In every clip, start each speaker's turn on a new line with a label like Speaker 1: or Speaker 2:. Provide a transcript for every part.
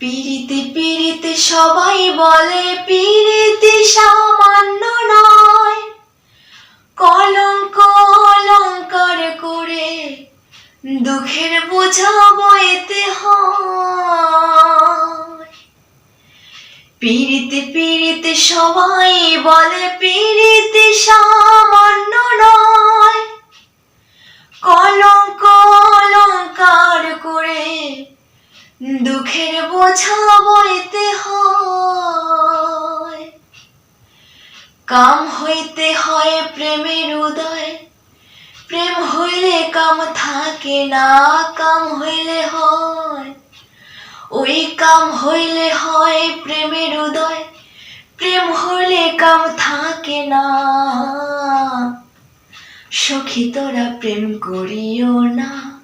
Speaker 1: পিরিতে পিরিতে সবাই বলে পিরিতে সামান্য নয়। কলঙ্ক অলঙ্কার করে দুঃখের বোঝা বইতে হয়। পিরিতে পিরিতে সবাই বলে পিরিতে সামান্য নয়। কলঙ্ক বোঝা বইতে হয়। কাম হইতে হয় প্রেমের উদয়। প্রেম হইলে কাম থাকে না, কাম হইলে হয়। ওই কাম হইলে হয় প্রেমের উদয়। প্রেম হইলে কাম থাকে না। সখী, তোরা প্রেম করিও না।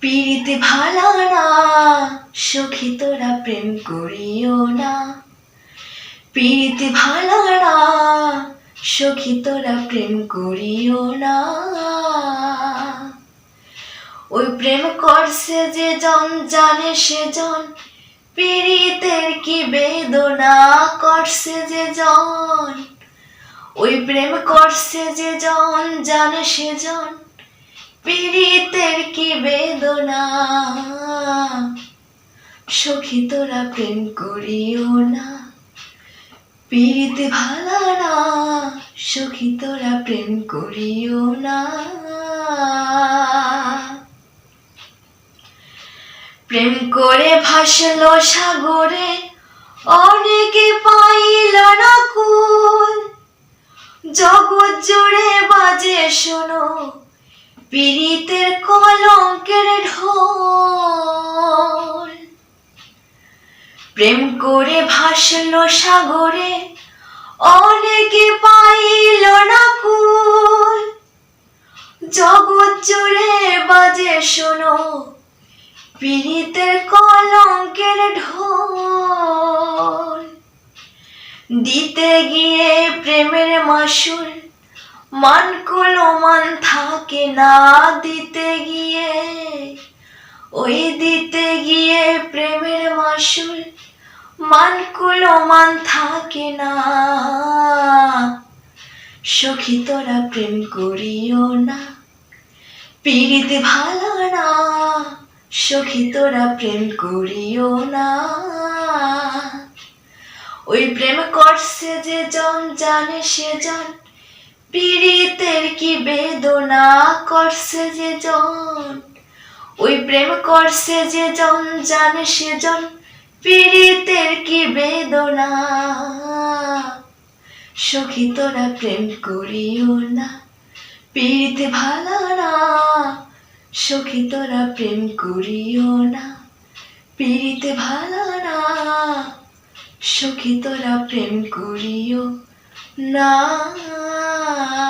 Speaker 1: পীড়িতে ভালা না সখী তোরা প্রেম করিও না। পীড়িতে ভালা না সখী তোরা প্রেম করিও না। ওই প্রেম করছে যে জন, জানে সে জন পীড়িতের কি বেদনা করছে যে জন। ওই প্রেম করছে যে জন, জানে সে জন পীড়িতের কি বেদনা? সখী তোরা প্রেম করিও না। পীড়িতে ভালা না সখী তোরা প্রেম করিও না। প্রেম করে ভাসলো সাগরে, অনেকে পাইল না পীড়িতের কলঙ্কের ঢোল। প্রেম করে ভাসল সাগরে, অনেকে পাইল না কুল। জগৎ জুড়ে বাজে শোনো পীড়িতের কলঙ্কের ঢোল। দিতে গিয়ে প্রেমের মাসুল মান কুলো মান থাকে না দিতে গিয়ে। ওই দিতে গিয়ে প্রেমের মাসুল মান কুলো মান থাকে না। সখী তোরা প্রেম করিও না, পীড়িত ভালো না। সখী তোরা প্রেম করিও না। ওই প্রেম করছে যে জন, জানে সে জন। পীড়িতের কি বেদনা করছে যে জন? ওই প্রেম করছে যে জন, জানে সে জন। পীড়িতের কি বেদনা? সখী তোরা প্রেম করিও না, পীড়িতে ভালো না। সখী তোরা প্রেম করিও না, পীড়িতে ভালো না। সখী তোরা প্রেম করিও না। Bye.